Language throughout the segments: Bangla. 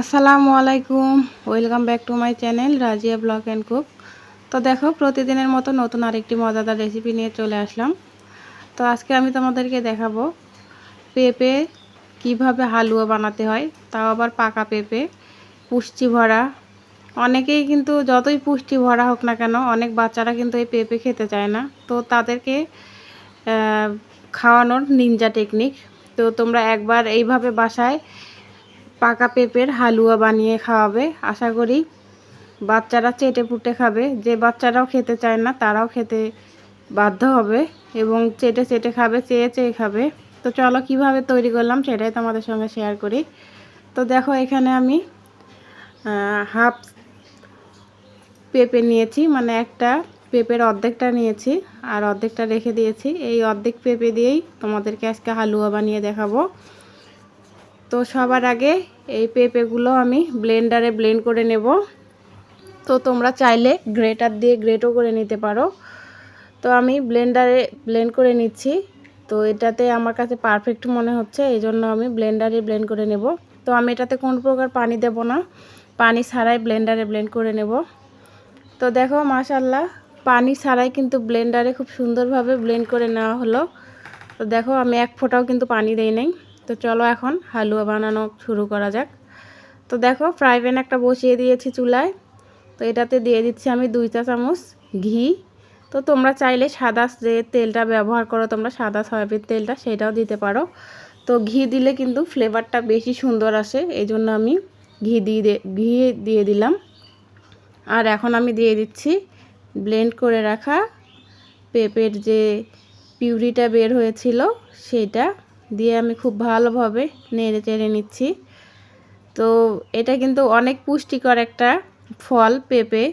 আসসালামু আলাইকুম। Welcome back to my channel Razia blog and cook তো দেখো, প্রতিদিনের মতো নতুন আরেকটি মজাদার রেসিপি নিয়ে চলে আসলাম। তো আজকে আমি তোমাদেরকে দেখাবো পেঁপে কীভাবে হালুয়া বানাতে হয়, তাও আবার পাকা পেঁপে, পুষ্টি ভরা। অনেকেই কিন্তু যতই পুষ্টি ভরা হোক না কেন, অনেক বাচ্চারা কিন্তু এই পেঁপে খেতে চায় না। তো তাদেরকে খাওয়ানোর নিনজা টেকনিক তো তোমরা একবার এইভাবে বাসায় পাকা পেঁপের হালুয়া বানিয়ে খাওয়াবে। আশা করি বাচ্চারা চেটে পুটে খাবে। যে বাচ্চারাও খেতে চায় না, তারাও খেতে বাধ্য হবে এবং চেটে চেটে খাবে, চেয়ে চেয়ে খাবে। তো চলো কীভাবে তৈরি করলাম সেটাই তোমাদের সঙ্গে শেয়ার করি। তো দেখো এখানে আমি হাফ পেঁপে নিয়েছি। মানে একটা পেঁপের অর্ধেকটা নিয়েছি আর অর্ধেকটা রেখে দিয়েছি। এই অর্ধেক পেঁপে দিয়েই তোমাদেরকে আজকে হালুয়া বানিয়ে দেখাবো। তো সবার আগে এই পেঁপেগুলো আমি ব্লেন্ডারে ব্লেন্ড করে নেব। তো তোমরা চাইলে গ্রেটার দিয়ে গ্রেটও করে নিতে পারো। তো আমি ব্লেন্ডারে ব্লেন্ড করে নিচ্ছি। তো এটাতে আমার কাছে পারফেক্ট মনে হচ্ছে এই জন্য আমি ব্লেন্ডারে ব্লেন্ড করে নেব। তো আমি এটাতে কোনো প্রকার পানি দেব না, পানি ছাড়াই ব্লেন্ডারে ব্লেন্ড করে নেব। তো দেখো মাশাল্লাহ পানি ছাড়াই কিন্তু ব্লেন্ডারে খুব সুন্দরভাবে ব্লেন্ড করে নেওয়া হলো। তো দেখো, আমি এক ফোঁটাও কিন্তু পানি দেই নাই। তো চলো এখন হালুয়া বানানো শুরু করা যাক। তো দেখো ফ্রাই প্যান একটা বসিয়ে দিয়েছি চুলায়। তো এটাতে দিয়ে দিচ্ছি আমি দুই চা চামচ ঘি। তো তোমরা চাইলে সাদা যে তেলটা ব্যবহার করো, তোমরা সাদা সয়াবিন তেলটা সেটাও দিতে পারো। তো ঘি দিলে কিন্তু ফ্লেভারটা বেশি সুন্দর আসে, এই জন্য আমি ঘি দিয়ে ঘি দিয়ে দিলাম। আর এখন আমি দিয়ে দিচ্ছি ব্লেন্ড করে রাখা পেঁপের যে পিউরিটা বের হয়েছিল, সেটা দিয়ে আমি খুব ভালোভাবে নেড়ে চেড়ে নিচ্ছি। তো এটা কিন্তু অনেক পুষ্টিকর একটা ফল পেঁপে।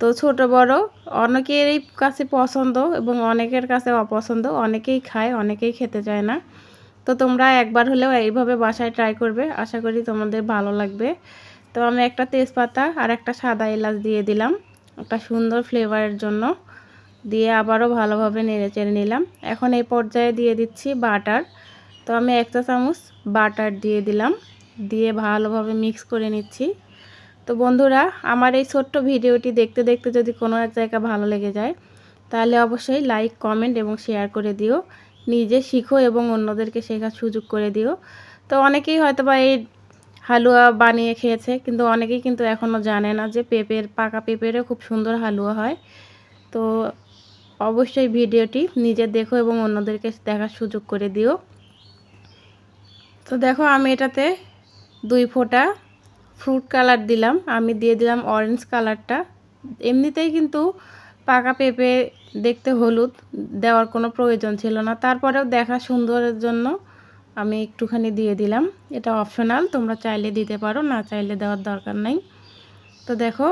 তো ছোট, বড় অনেকেরই কাছে পছন্দ এবং অনেকের কাছে অপছন্দ। অনেকেই খায়, অনেকেই খেতে চায় না। তো তোমরা একবার হলেও এইভাবে বাসায় ট্রাই করবে। আশা করি তোমাদের ভালো লাগবে। তো আমি একটা তেজপাতা আর একটা সাদা এলাচ দিয়ে দিলাম। একটা সুন্দর ফ্লেভারের জন্য। দিয়ে আবারও ভালোভাবে নেড়ে চেড়ে নিলাম। এখন এই পর্যায়ে দিয়ে দিচ্ছি বাটার তো আমি একটা চামচ বাটার দিয়ে দিলাম, দিয়ে ভালোভাবে মিক্স করে নিচ্ছি। তো বন্ধুরা, আমার এই ছোট্ট ভিডিওটি দেখতে দেখতে যদি কোনো এক জায়গা ভালো লেগে যায়, তাহলে অবশ্যই লাইক, কমেন্ট এবং শেয়ার করে দিও। নিজে শিখো এবং অন্যদেরকে শেখার সুযোগ করে দিও। তো অনেকেই হয়তো বা এই হালুয়া বানিয়ে খেয়েছে, কিন্তু অনেকেই কিন্তু এখনও জানে না যে পেঁপের, পাকা পেঁপেরও খুব সুন্দর হালুয়া হয়। তো অবশ্যই ভিডিওটি নিজে দেখো এবং অন্যদেরকে দেখার সুযোগ করে দিও। তো দেখো আমি এটাতে দুই ফোঁটা ফ্রুট কালার দিলাম। আমি দিয়ে দিলাম অরেঞ্জ কালারটা এমনিতেই কিন্তু পাকা পেঁপে দেখতে হলুদ দেওয়ার কোনো প্রয়োজন ছিল না। তারপরেও দেখা সুন্দরের জন্য আমি একটুখানি দিয়ে দিলাম। এটা অপশনাল তোমরা চাইলে দিতে পারো, না চাইলে দেওয়ার দরকার নাই। তো দেখো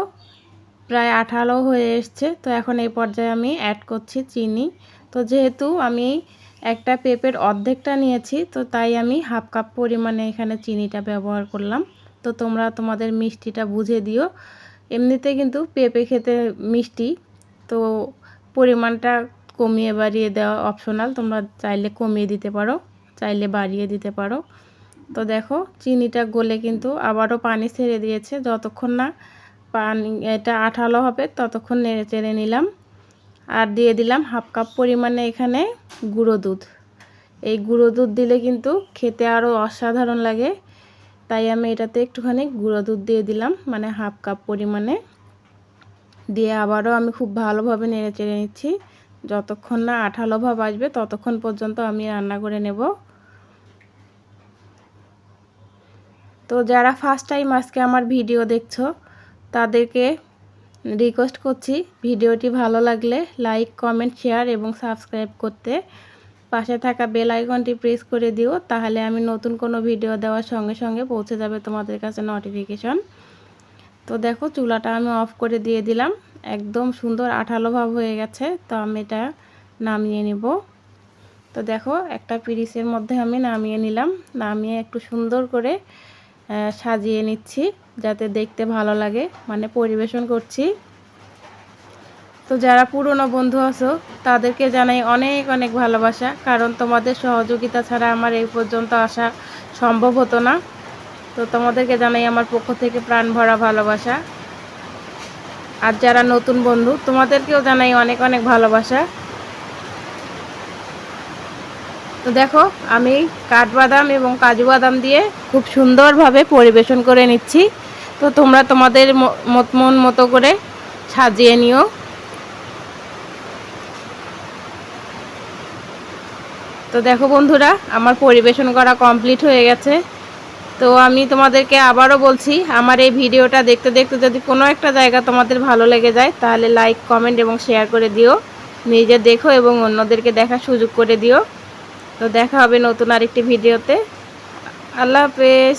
প্রায় আঠালো হয়ে এসছে। তো এখন এই পর্যায়ে আমি অ্যাড করছি চিনি। তো যেহেতু আমি একটা পেঁপের অর্ধেকটা নিয়েছি, তো তাই আমি হাফ কাপ পরিমাণে এখানে চিনিটা ব্যবহার করলাম। তো তোমরা তোমাদের মিষ্টিটা বুঝে দিও। এমনিতে কিন্তু পেঁপে খেতে মিষ্টি, তো পরিমাণটা কমিয়ে বাড়িয়ে দেওয়া অপশনাল তোমরা চাইলে কমিয়ে দিতে পারো, চাইলে বাড়িয়ে দিতে পারো। তো দেখো, চিনিটা গলে কিন্তু আবারও পানি ছেড়ে দিয়েছে, যতক্ষণ না পানি, এটা আঠালো হবে, ততক্ষণ নেড়ে চেড়ে নিলাম। আর দিয়ে দিলাম হাফ কাপ পরিমাণে এখানে গুঁড়ো দুধ। এই গুঁড়ো দুধ দিলে কিন্তু খেতে আরও অসাধারণ লাগে। তাই আমি এটাতে একটুখানি গুঁড়ো দুধ দিয়ে দিলাম মানে হাফ কাপ পরিমাণে। দিয়ে আবারও আমি খুব ভালোভাবে নেড়ে চেড়ে নিচ্ছি। যতক্ষণ না আঠালো ভাব আসবে, ততক্ষণ পর্যন্ত আমি রান্না করে নেব। তো যারা ফার্স্ট টাইম আজকে আমার ভিডিও দেখছ, তাদেরকে রিকোয়েস্ট করছি, ভিডিওটি ভালো লাগলে লাইক কমেন্ট শেয়ার এবং সাবস্ক্রাইব করতে। পাশে থাকা বেল আইকনটি প্রেস করে দিও, তাহলে আমি নতুন কোনো ভিডিও দেওয়ার সঙ্গে সঙ্গে পৌঁছে যাবে তোমাদের কাছে নোটিফিকেশন তো দেখো, চুলাটা আমি অফ করে দিয়ে দিলাম। একদম সুন্দর আঠালো ভাব হয়ে গেছে, তো আমি এটা নামিয়ে নিব। তো দেখো, একটা পিরিসের মধ্যে আমি নামিয়ে নিলাম। নামিয়ে একটু সুন্দর করে সাজিয়ে নিচ্ছি যাতে দেখতে ভালো লাগে মানে পরিবেশন করছি। তো যারা পুরনো বন্ধু আছো, তাদেরকে জানাই অনেক অনেক ভালোবাসা, কারণ তোমাদের সহযোগিতা ছাড়া আমার এই পর্যন্ত আসা সম্ভব হতো না। তো তোমাদেরকে জানাই আমার পক্ষ থেকে প্রাণ ভরা ভালোবাসা। আর যারা নতুন বন্ধু, তোমাদেরকেও জানাই অনেক অনেক ভালোবাসা। তো দেখো, আমি কাঠবাদাম এবং কাজু বাদাম দিয়ে খুব সুন্দরভাবে পরিবেশন করে নিচ্ছি। তো তোমরা তোমাদের মন মতো করে সাজিয়ে নিও। তো দেখো বন্ধুরা, আমার পরিবেশন করা কমপ্লিট হয়ে গেছে। তো আমি তোমাদেরকে আবারও বলছি, আমার এই ভিডিওটা দেখতে দেখতে যদি কোনো একটা জায়গা তোমাদের ভালো লেগে যায়, তাহলে লাইক কমেন্ট এবং শেয়ার করে দিও। নিজে দেখো এবং অন্যদেরকে দেখার সুযোগ করে দিও। তো দেখা হবে নতুন আরেকটি ভিডিওতে। আল্লাহ হাফেজ।